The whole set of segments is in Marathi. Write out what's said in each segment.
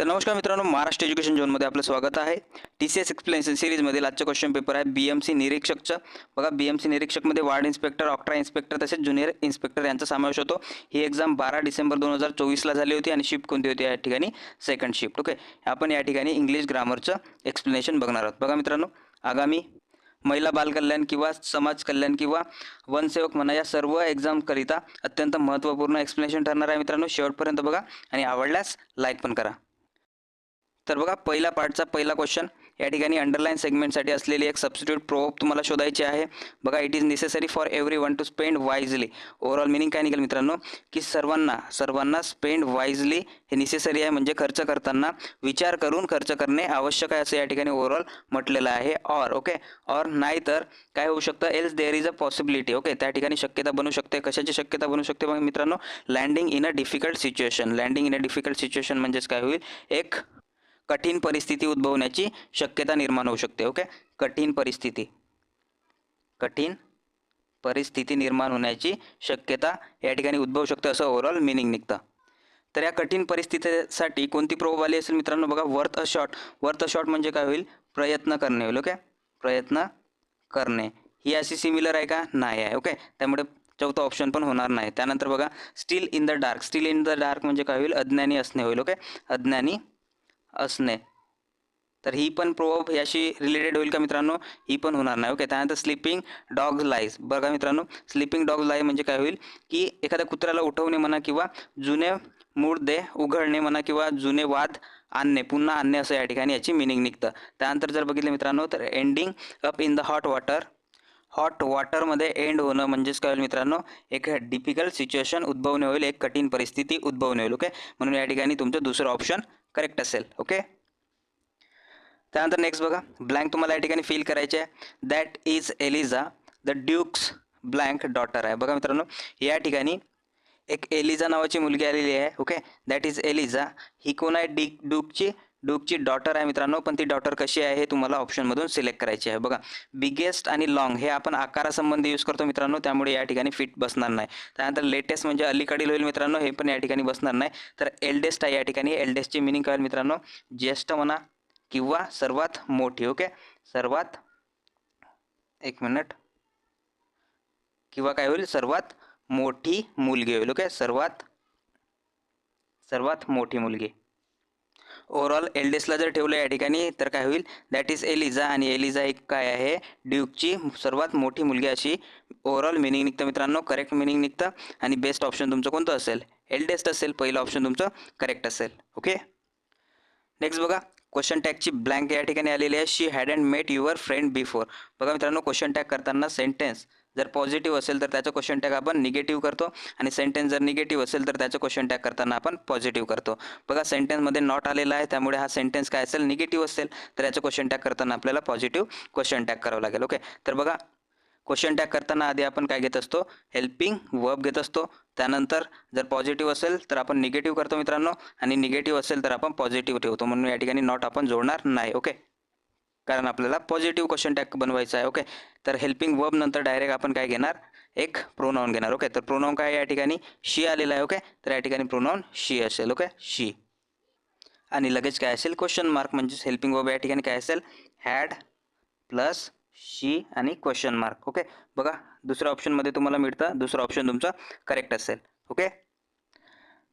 तर नमस्कार मित्रांनो महाराष्ट्र एज्युकेशन झोनमध्ये आपलं स्वागत आहे. टी सी एस एक्सप्लेनेशन सिरीजमधील आजचा क्वेश्चन पेपर आहे बी एम सी निरीक्षकचं. बघा बी एम सी निरीक्षकमध्ये वार्ड इन्स्पेक्टर ऑक्ट्रा इन्स्पेक्टर तसेच ज्युनियर इन्स्पेक्टर यांचा समावेश होतो. ही एक्झाम बारा डिसेंबर दोन हजार चोवीसला झाली होती आणि शिफ्ट कोणती होती या ठिकाणी? सेकंड शिफ्ट ओके आपण या ठिकाणी इंग्लिश ग्रामरचं एक्सप्लेनेशन बघणार आहोत. बघा मित्रांनो आगामी महिला बालकल्याण किंवा समाज कल्याण किंवा वनसेवक म्हणा या सर्व एक्झामकरिता अत्यंत महत्त्वपूर्ण एक्सप्लेनेशन ठरणार आहे मित्रांनो. शेवटपर्यंत बघा आणि आवडल्यास लाईक पण करा. तर बघा पहिला पार्टचा पहिला क्वेश्चन या ठिकाणी अंडरलाईन सेगमेंटसाठी असलेली एक सबस्टिट्यूट प्रोब तुम्हाला शोधायची आहे. बघा it is necessary for everyone to spend wisely overall meaning काय निघेल मित्रांनो? की सर्वांना सर्वांना स्पेंड वाईजली हे नेसेसरी आहे म्हणजे खर्च करताना विचार करून खर्च करणे आवश्यक आहे असं या ठिकाणी ओव्हरऑल म्हटलेलं आहे. ऑर ओके ऑर नाही तर काय होऊ शकतं? Else there is a possibility okay त्या ठिकाणी शक्यता बनू शकते. कशाची शक्यता बनू शकते मग मित्रांनो? Landing in a difficult situation landing in a difficult situation म्हणजेच काय होईल? एक कठीण परिस्थिती उद्भवण्याची शक्यता निर्माण होऊ शकते ओके कठीण परिस्थिती. कठीण परिस्थिती निर्माण होण्याची शक्यता या ठिकाणी उद्भवू शकते असं ओव्हरऑल मिनिंग निघतं. तर या कठीण परिस्थितीसाठी कोणती प्रोब आली असेल मित्रांनो? बघा worth a shot worth a shot म्हणजे काय होईल? प्रयत्न करणे होईल ओके प्रयत्न करणे. ही अशी सिमिलर आहे का? नाही आहे ओके त्यामुळे चौथा ऑप्शन पण होणार नाही. त्यानंतर बघा still in the dark still in the dark म्हणजे काय होईल? अज्ञानी असणे होईल ओके अज्ञानी असणे. तर ही पण प्रोब याशी रिलेटेड होईल का मित्रांनो? ही पण होणार नाही. ओके त्यानंतर स्लिपिंग डॉग लाईज बघा मित्रांनो? स्लिपिंग डॉग लाई म्हणजे काय होईल? की एखाद्या कुत्र्याला उठवणे म्हणा किंवा जुने मूळ दे उघडणे म्हणा किंवा जुने वाद आणणे पुन्हा आणणे असं या ठिकाणी याची मिनिंग निघतं. त्यानंतर जर बघितलं मित्रांनो तर ending up in the hot water hot वॉटरमध्ये end होणं म्हणजेच काय होईल मित्रांनो? एक डिफिकल्ट सिच्युएशन उद्भवणे होईल एक कठीण परिस्थिती उद्भवणे होईल ओके म्हणून या ठिकाणी तुमचं दुसरं ऑप्शन करेक्ट असेल ओके त्यानंतर नेक्स्ट बघा. ब्लँक तुम्हाला या ठिकाणी फील करायचे आहे. That is Eliza the duke's blank daughter आहे. बघा मित्रांनो या ठिकाणी एक एलिझा नावाची मुलगी आलेली आहे ओके दॅट इज एलिझा ही कोण आहे? डी ड्यूकची डुकची डॉटर आहे मित्रांनो पण ती डॉटर कशी आहे हे तुम्हाला ऑप्शनमधून सिलेक्ट करायची आहे. बघा बिगेस्ट आणि लॉंग हे आपण आकारासंबंधी यूज करतो मित्रांनो त्यामुळे या ठिकाणी फिट बसणार नाही. त्यानंतर लेटेस्ट म्हणजे अलीकडील होईल मित्रांनो हे पण या ठिकाणी बसणार नाही. तर एल्डेस्ट आहे या ठिकाणी एल्डेस्टची मिनिंग काय मित्रांनो? ज्येष्ठ म्हणा किंवा सर्वात मोठी ओके सर्वात एक मिनिट किंवा काय होईल? सर्वात मोठी मुलगी होईल ओके सर्वात सर्वात मोठी मुलगी. ओव्हरऑल एल्डेस्टला जर ठेवलं या ठिकाणी तर काय होईल? दॅट इज एलिझा आणि एलिझा एक काय आहे? ड्यूकची सर्वात मोठी मुलगी अशी. ओव्हरऑल मिनिंग निघतं मित्रांनो करेक्ट मिनिंग निघतं. आणि बेस्ट ऑप्शन तुमचं कोणतं असेल? एल्डेस्ट असेल पहिलं ऑप्शन तुमचं करेक्ट असेल. ओके नेक्स्ट बघा क्वेश्चन टॅगची ब्लँक या ठिकाणी आलेली आहे. She had and met your friend before बघा मित्रांनो क्वेश्चन टॅग करताना सेंटेन्स जर पॉझिटिव्ह असेल तर त्याचं क्वेश्चन टॅग आपण निगेटिव्ह करतो आणि सेंटेन्स जर निगेटिव्ह असेल तर त्याचं क्वेश्चन टॅग करताना आपण पॉझिटिव्ह करतो. बघा सेंटेन्समध्ये नॉट आलेला आहे त्यामुळे हा सेंटेन्स काय असेल? निगेटिव्ह असेल. तर याचं क्वेश्चन टॅग करताना आपल्याला पॉझिटिव्ह क्वेश्चन टॅग करावं लागेल ओके तर बघा क्वेश्चन टॅग करताना आधी आपण काय घेत असतो? हेल्पिंग वर्ब घेत असतो. त्यानंतर जर पॉझिटिव्ह असेल तर आपण निगेटिव्ह करतो मित्रांनो. आणि निगेटिव्ह असेल तर आपण पॉझिटिव्ह ठेवतो. म्हणून या ठिकाणी नॉट आपण जोडणार नाही ओके कारण आपल्याला पॉझिटिव्ह क्वेश्चन टॅग बनवायचा आहे ओके तर हेल्पिंग वर्ब नंतर डायरेक्ट आपण काय घेणार? एक प्रोनाऊन घेणार ओके तर प्रोनाऊन काय या ठिकाणी? शी आलेला आहे ओके तर या ठिकाणी प्रोनाऊन शी असेल ओके शी आणि लगेच काय असेल? क्वेश्चन मार्क म्हणजेच हेल्पिंग वर्ब या ठिकाणी काय असेल? हॅड प्लस शी आणि क्वेश्चन मार्क ओके बघा दुसऱ्या ऑप्शनमध्ये तुम्हाला मिळतं दुसरं ऑप्शन तुमचं करेक्ट असेल ओके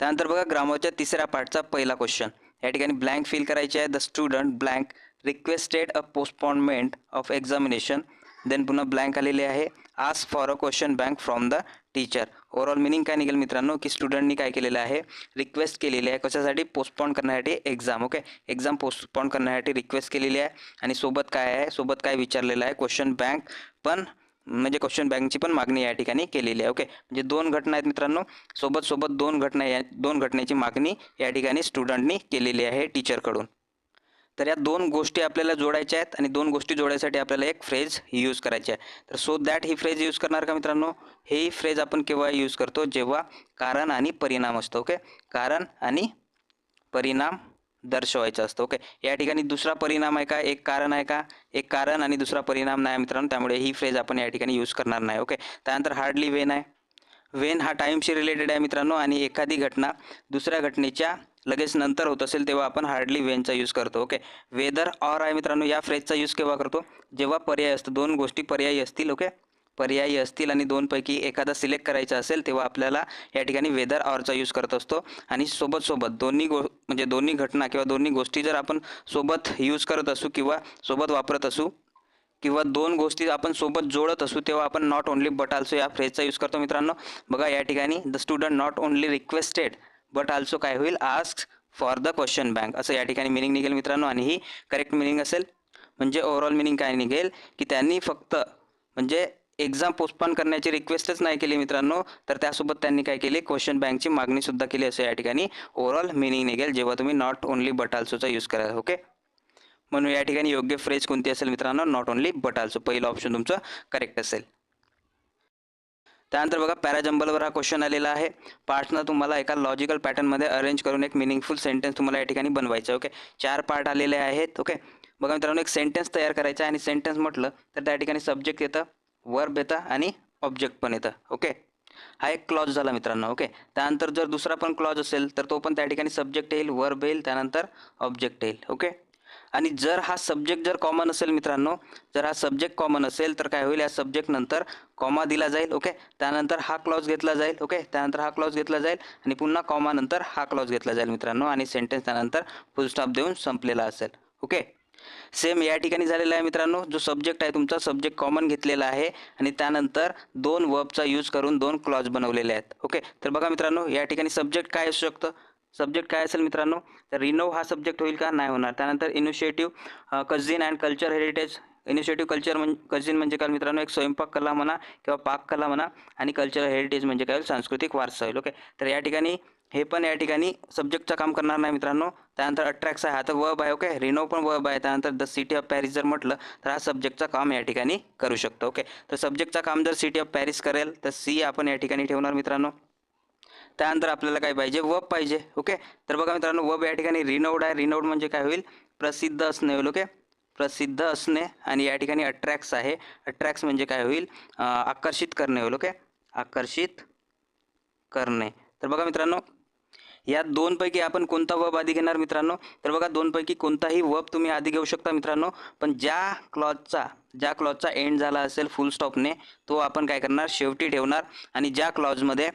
त्यानंतर बघा ग्रामरच्या तिसऱ्या पार्टचा पहिला क्वेश्चन या ठिकाणी ब्लँक फिल करायचे आहे the student blank requested a postponement of examination then पुन्हा ब्लँक आलेले आहे. आज for a question bank from the teacher overall meaning काय निघेल मित्रांनो? की स्टुडंटनी काय केलेलं आहे? रिक्वेस्ट केलेली आहे. कशासाठी? पोस्टपॉन करण्यासाठी एक्झाम ओके एक्झाम पोस्टपॉन करण्यासाठी रिक्वेस्ट केलेली आहे. आणि सोबत काय आहे? सोबत काय विचारलेलं आहे? क्वेश्चन बँक पण म्हणजे क्वेश्चन बँकची पण मागणी या ठिकाणी केलेली आहे ओके म्हणजे दोन घटना आहेत मित्रांनो. सोबत सोबत दोन घटना या दोन घटनेची मागणी या ठिकाणी स्टुडंटनी केलेली आहे टीचरकडून तर या दोन गोष्टी आपल्याला जोडायच्या आहेत आणि दोन गोष्टी जोडायसाठी आपल्याला एक फ्रेज यूज करायची आहे. तर सो दॅट ही फ्रेज यूज करणार का मित्रांनो? हे फ्रेज आपण केव्हा यूज करतो? जेव्हा कारण आणि परिणाम असतो ओके कारण आणि परिणाम दर्शवायचा असतो ओके या ठिकाणी दुसरा परिणाम आहे का? एक कारण आहे का? एक कारण आणि दुसरा परिणाम नाही मित्रांनो त्यामुळे ही फ्रेज आपण या ठिकाणी यूज करणार नाही ओके त्यानंतर हार्डली वेन आहे. वेन हा टाईमशी रिलेटेड आहे मित्रांनो आणि एखादी घटना दुसऱ्या घटनेच्या लगेच नंतर होत असेल तेव्हा आपण हार्डली वेनचा यूज करतो ओके वेदर ऑर आहे मित्रांनो या फ्रेजचा यूज केव्हा करतो? जेव्हा पर्याय असतो दोन गोष्टी पर्यायी असतील ओके पर्यायी असतील आणि दोनपैकी एखादा सिलेक्ट करायचा असेल तेव्हा आपल्याला या ठिकाणी वेदर ऑरचा यूज करत असतो. आणि सोबत सोबत दोन्ही गो म्हणजे दोन्ही घटना किंवा दोन्ही गोष्टी जर आपण सोबत यूज करत असू किंवा सोबत वापरत असू किंवा दोन गोष्टी आपण सोबत जोडत असू तेव्हा आपण नॉट ओनली बट या फ्रेजचा यूज करतो मित्रांनो. बघा या ठिकाणी the student not only requested but also काय होईल? Ask for the question bank असं या ठिकाणी मिनिंग निघेल मित्रांनो. आणि ही करेक्ट मिनिंग असेल. म्हणजे ओव्हरऑल मिनिंग काय निघेल? की त्यांनी फक्त म्हणजे एक्झाम पोस्टपोन करण्याची रिक्वेस्टच नाही केली मित्रांनो. तर त्यासोबत त्यांनी काय केली? क्वेश्चन बँकची मागणीसुद्धा केली असं या ठिकाणी ओव्हरऑल मिनिंग निघेल. जेव्हा तुम्ही नॉट ओनली बट ऑल्सोचा यूज कराल. ओके म्हणून या ठिकाणी योग्य फ्रेज कोणती असेल मित्रांनो? नॉट ओनली बट ऑल्सो पहिलं ऑप्शन तुमचं करेक्ट असेल. त्यानंतर बघा पॅराजंबलवर हा क्वेश्चन आलेला आहे. पार्ट्सनं तुम्हाला एका लॉजिकल पॅटर्नमध्ये अरेंज करून एक मिनिंगफुल सेंटेन्स तुम्हाला या ठिकाणी बनवायचं ओके चार पार्ट आलेले आहेत ओके बघा मित्रांनो एक सेंटेन्स तयार करायचा आहे आणि सेंटेन्स म्हटलं तर त्या ठिकाणी सब्जेक्ट येतं वर्ब येतं आणि ऑब्जेक्ट पण येतं ओके हा एक क्लॉज झाला मित्रांनो ओके त्यानंतर जर दुसरा पण क्लॉज असेल तर तो पण त्या ठिकाणी सब्जेक्ट येईल वर्ब येईल त्यानंतर ऑब्जेक्ट येईल ओके आणि जर हा सब्जेक्ट जर कॉमन असेल मित्रांनो जर हा सब्जेक्ट कॉमन असेल तर काय होईल या सब्जेक्ट नंतर कॉमा दिला जाईल ओके त्यानंतर हा क्लॉज घेतला जाईल ओके त्यानंतर हा क्लॉज घेतला जाईल आणि पुन्हा कॉमा नंतर हा क्लॉज घेतला जाईल मित्रांनो आणि सेंटेन्स त्यानंतर फुलस्टॉप देऊन संपलेला असेल ओके सेम या ठिकाणी झालेला आहे मित्रांनो जो सब्जेक्ट आहे तुमचा सब्जेक्ट कॉमन घेतलेला आहे आणि त्यानंतर दोन वर्बचा यूज करून दोन क्लॉज बनवलेले आहेत ओके तर बघा मित्रांनो या ठिकाणी सब्जेक्ट काय असू शकतं? सब्जेक्ट काय असेल मित्रांनो? तर रिनोव हा सब्जेक्ट होईल का? नाही होणार. त्यानंतर initiative cousin and culture heritage initiative culture म्हण कझिन म्हणजे काय मित्रांनो? एक स्वयंपाक कला म्हणा किंवा पाककला म्हणा आणि कल्चरल हेरिटेज म्हणजे काय? होईल सांस्कृतिक वारसा होईल ओके तर या ठिकाणी हे पण या ठिकाणी सब्जेक्टचं काम करणार नाही मित्रांनो. त्यानंतर अट्रॅक्स आहे. हा तर आहे ओके रिनो पण वर्ब आहे. त्यानंतर द सिटी ऑफ पॅरिस जर म्हटलं तर हा सब्जेक्टचं काम या ठिकाणी करू शकतो ओके तर सब्जेक्टचं काम जर सिटी ऑफ पॅरिस करेल तर सी आपण या ठिकाणी ठेवणार मित्रांनो. त्यानंतर आपल्याला काय पाहिजे? वब पाहिजे ओके? तर बघा मित्रांनो वब या ठिकाणी रिनोड आहे. रिनोड म्हणजे काय होईल? प्रसिद्ध असणे होईल ओके? प्रसिद्ध असणे आणि या ठिकाणी अट्रॅक्ट्स आहे. अट्रॅक्ट्स म्हणजे काय होईल? आकर्षित करणे होईल ओके? आकर्षित करणे. तर बघा मित्रांनो या दोनपैकी आपण कोणता वब आधी घेणार मित्रांनो? तर बघा दोनपैकी कोणताही वब तुम्ही आधी घेऊ शकता मित्रांनो. पण ज्या क्लॉजचा ज्या क्लॉजचा एंड झाला असेल फुल स्टॉपने तो आपण काय करणार? शेवटी ठेवणार आणि ज्या क्लॉजमध्ये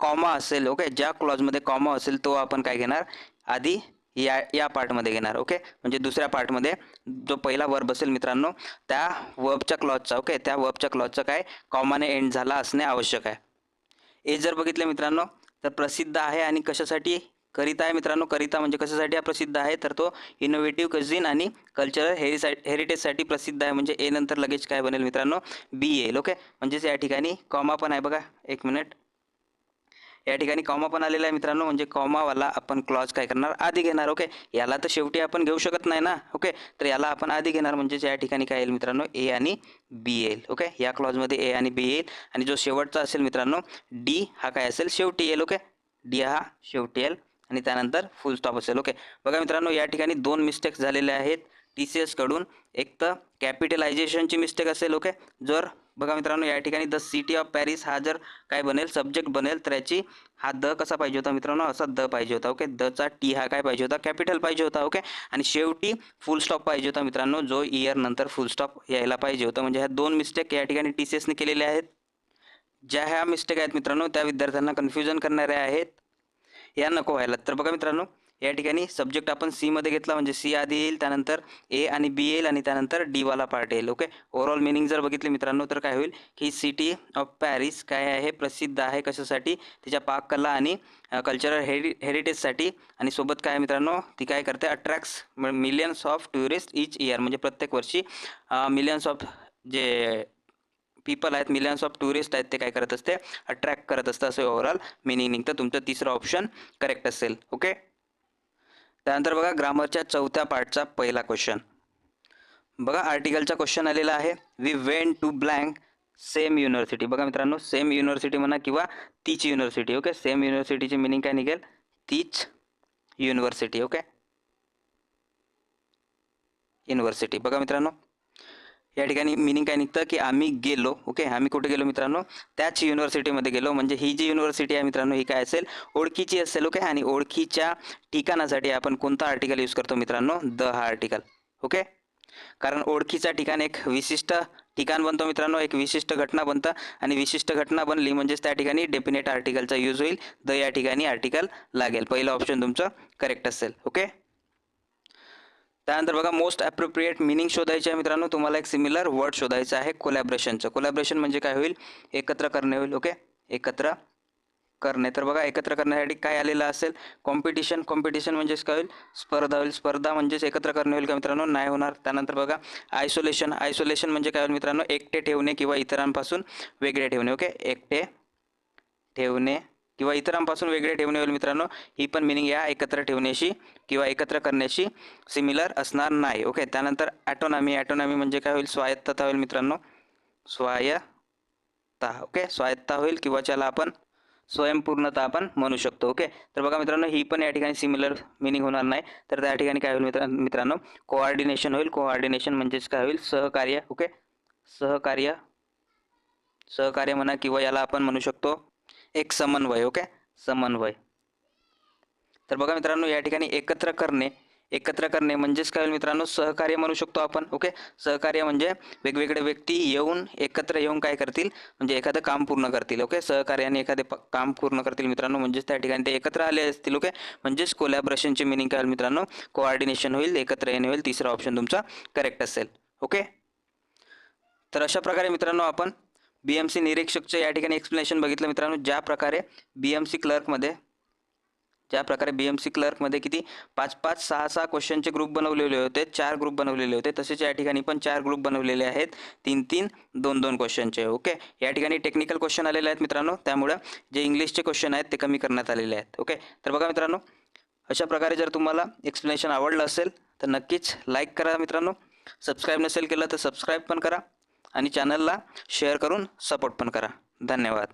कॉमा असेल ओके ज्या क्लॉजमध्ये कॉमा असेल तो आपण काय घेणार? आधी या या पार्टमध्ये घेणार ओके म्हणजे दुसऱ्या पार्टमध्ये जो पहिला वर्ब असेल मित्रांनो त्या वर्बच्या क्लॉजचा ओके त्या वर्बच्या क्लॉजचा काय? कॉमाने एंड झाला असणे आवश्यक आहे. हे जर बघितलं मित्रांनो तर प्रसिद्ध आहे आणि कशासाठी? करिता आहे मित्रांनो करिता म्हणजे कशासाठी हा प्रसिद्ध आहे? तर तो इनोव्हेटिव्ह कझिन आणि कल्चरल हेरिसा हेरिटेजसाठी प्रसिद्ध आहे. म्हणजे ए नंतर लगेच काय बनेल मित्रांनो? बी येईल ओके म्हणजेच या ठिकाणी कॉमा पण आहे बघा. एक मिनिट या ठिकाणी कॉमा पण आलेला आहे मित्रांनो. म्हणजे कॉमावाला आपण क्लॉज काय करणार? आधी घेणार ओके याला तर शेवटी आपण घेऊ शकत नाही ना ओके तर याला आपण आधी घेणार म्हणजेच या ठिकाणी काय येईल मित्रांनो? ए आणि बी येईल ओके या क्लॉजमध्ये ए आणि बी येईल. आणि जो शेवटचा असेल मित्रांनो डी हा काय असेल? शेवटी येईल ओके डी हा शेवटी येईल. आणि त्यानंतर फुल स्टॉप असेल ओके बघा मित्रांनो या ठिकाणी दोन मिस्टेक्स झालेले आहेत. टी सी एसकडून एक तर कॅपिटलायझेशनची मिस्टेक असेल ओके जर बघा मित्रांनो या ठिकाणी द सिटी ऑफ पॅरिस हा जर काय बनेल सब्जेक्ट बनेल तर याची हा द कसा पाहिजे होता मित्रांनो? असा द पाहिजे होता ओके द चा टी हा काय पाहिजे होता? कॅपिटल पाहिजे होता ओके आणि शेवटी फुल स्टॉप पाहिजे होता मित्रांनो जो इयर नंतर फुल स्टॉप यायला पाहिजे होता. म्हणजे ह्या दोन मिस्टेक या ठिकाणी टी सी एसने केलेल्या आहेत. ज्या ह्या मिस्टेक आहेत मित्रांनो त्या विद्यार्थ्यांना कन्फ्युजन करणाऱ्या आहेत. या नको व्हायला. तर बघा मित्रांनो या ठिकाणी सब्जेक्ट आपण सीमध्ये घेतला म्हणजे सी आधी येईल त्यानंतर ए आणि बी येईल आणि त्यानंतर डीवाला पार्ट येईल ओके ओव्हरऑल मिनिंग जर बघितले मित्रांनो तर काय होईल? की सिटी ऑफ पॅरिस काय आहे? प्रसिद्ध आहे कशासाठी? तिच्या पाककला आणि कल्चरल हेरि हेरिटेजसाठी आणि सोबत काय मित्रांनो? ती काय करते? Attracts millions of tourist each year म्हणजे प्रत्येक वर्षी मिलियन्स ऑफ जे पीपल आहेत मिलियन्स ऑफ टुरिस्ट आहेत ते काय करत असते? अट्रॅक्ट करत असतं. असं ओव्हरऑल मिनिंग निघतं. तुमचं तिसरं ऑप्शन करेक्ट असेल ओके त्यानंतर बघा ग्रामरच्या चौथ्या पार्टचा पहिला क्वेश्चन बघा आर्टिकलचा क्वेश्चन आलेला आहे. We went to blank same university बघा मित्रांनो सेम युनिव्हर्सिटी म्हणा किंवा तीच युनिव्हर्सिटी ओके सेम युनिव्हर्सिटीची मिनिंग काय निघेल? तीच युनिव्हर्सिटी ओके युनिव्हर्सिटी बघा मित्रांनो या ठिकाणी मिनिंग काय निघतं की आम्ही गेलो ओके आम्ही कुठे गेलो मित्रांनो? त्याच युनिव्हर्सिटीमध्ये गेलो. म्हणजे ही जी युनिव्हर्सिटी आहे मित्रांनो ही काय असेल? ओळखीची असेल ओके आणि ओळखीच्या ठिकाणासाठी आपण कोणता आर्टिकल यूज करतो मित्रांनो? द हा आर्टिकल ओके कारण ओळखीचा ठिकाण एक विशिष्ट ठिकाण बनतो मित्रांनो एक विशिष्ट घटना बनतं. आणि विशिष्ट घटना बनली म्हणजेच त्या ठिकाणी डेफिनेट आर्टिकलचा यूज होईल. द या ठिकाणी आर्टिकल लागेल. पहिलं ऑप्शन तुमचं करेक्ट असेल ओके त्यानंतर बघा मोस्ट अप्रोप्रिएट मिनिंग शोधायचे आहे मित्रांनो. तुम्हाला एक सिमिलर वर्ड शोधायचं आहे कोलॅबरेशनचं कोलॅबरेशन म्हणजे काय होईल? एकत्र करणे होईल ओके एकत्र करणे. तर बघा एकत्र करण्यासाठी काय आलेलं असेल? कॉम्पिटिशन कॉम्पिटिशन म्हणजेच काय होईल? स्पर्धा होईल. स्पर्धा म्हणजेच एकत्र करणे होईल का मित्रांनो? नाही होणार. त्यानंतर बघा आयसोलेशन आयसोलेशन म्हणजे काय होईल मित्रांनो? एकटे ठेवणे किंवा इतरांपासून वेगळे ठेवणे ओके एकटे ठेवणे किंवा इतरांपासून वेगळे ठेवणे होईल मित्रांनो ही पण मिनिंग या एकत्र ठेवण्याशी किंवा एकत्र करण्याशी सिमिलर असणार नाही. ओके त्यानंतर ॲटोनॉमी ॲटोनॉमी म्हणजे काय होईल? स्वायत्तता होईल मित्रांनो. स्वायत्ता ओके स्वायत्ता होईल किंवा ज्याला आपण स्वयंपूर्णता आपण म्हणू शकतो. ओके तर बघा मित्रांनो ही पण या ठिकाणी सिमिलर मिनिंग होणार नाही. तर त्या ठिकाणी काय होईल मित्र मित्रांनो कोऑर्डिनेशन होईल. कोऑर्डिनेशन म्हणजेच काय होईल? सहकार्य. ओके सहकार्य. सहकार्य म्हणा किंवा याला आपण म्हणू शकतो एक समन्वय ओके? समन्वय. तर बघा मित्रांनो या ठिकाणी एकत्र करणे एकत्र करणे म्हणजेच काय होईल मित्रांनो? सहकार्य म्हणू शकतो आपण ओके? सहकार्य म्हणजे वेगवेगळे व्यक्ती येऊन एकत्र येऊन काय करतील? म्हणजे एखादं काम पूर्ण करतील ओके? सहकार्याने एखादे प- काम पूर्ण करतील मित्रांनो म्हणजेच त्या ठिकाणी ते एकत्र आले असतील ओके? म्हणजेच कोलॅबरेशनचे मिनिंग काय होईल मित्रांनो? कोऑर्डिनेशन होईल एकत्र येणे होईल तिसरा ऑप्शन तुमचा करेक्ट असेल ओके? तर अशा प्रकारे मित्रांनो आपण बी एम सी निरीक्षकचं या ठिकाणी एक्सप्लेनेशन बघितलं मित्रांनो. ज्या प्रकारे बी एम सी क्लर्कमध्ये ज्या प्रकारे बी एम सी क्लर्कमध्ये किती? पाच पाच सहा सहा क्वेश्चनचे ग्रुप बनवलेले होते. चार ग्रुप बनवलेले होते. तसेच या ठिकाणी पण चार ग्रुप बनवलेले आहेत. तीन तीन दोन दोन क्वेश्चनचे ओके या ठिकाणी टेक्निकल क्वेश्चन आलेले आहेत मित्रांनो. त्यामुळं जे इंग्लिशचे क्वेश्चन आहेत ते कमी करण्यात आलेले आहेत. ओके तर बघा मित्रांनो. अशा प्रकारे जर तुम्हाला एक्सप्लेनेशन आवडलं असेल तर नक्कीच लाईक करा मित्रांनो. सबस्क्राईब नसेल केलं तर सबस्क्राईब पण करा. आणि चॅनलला शेअर करून सपोर्ट पण करा. धन्यवाद.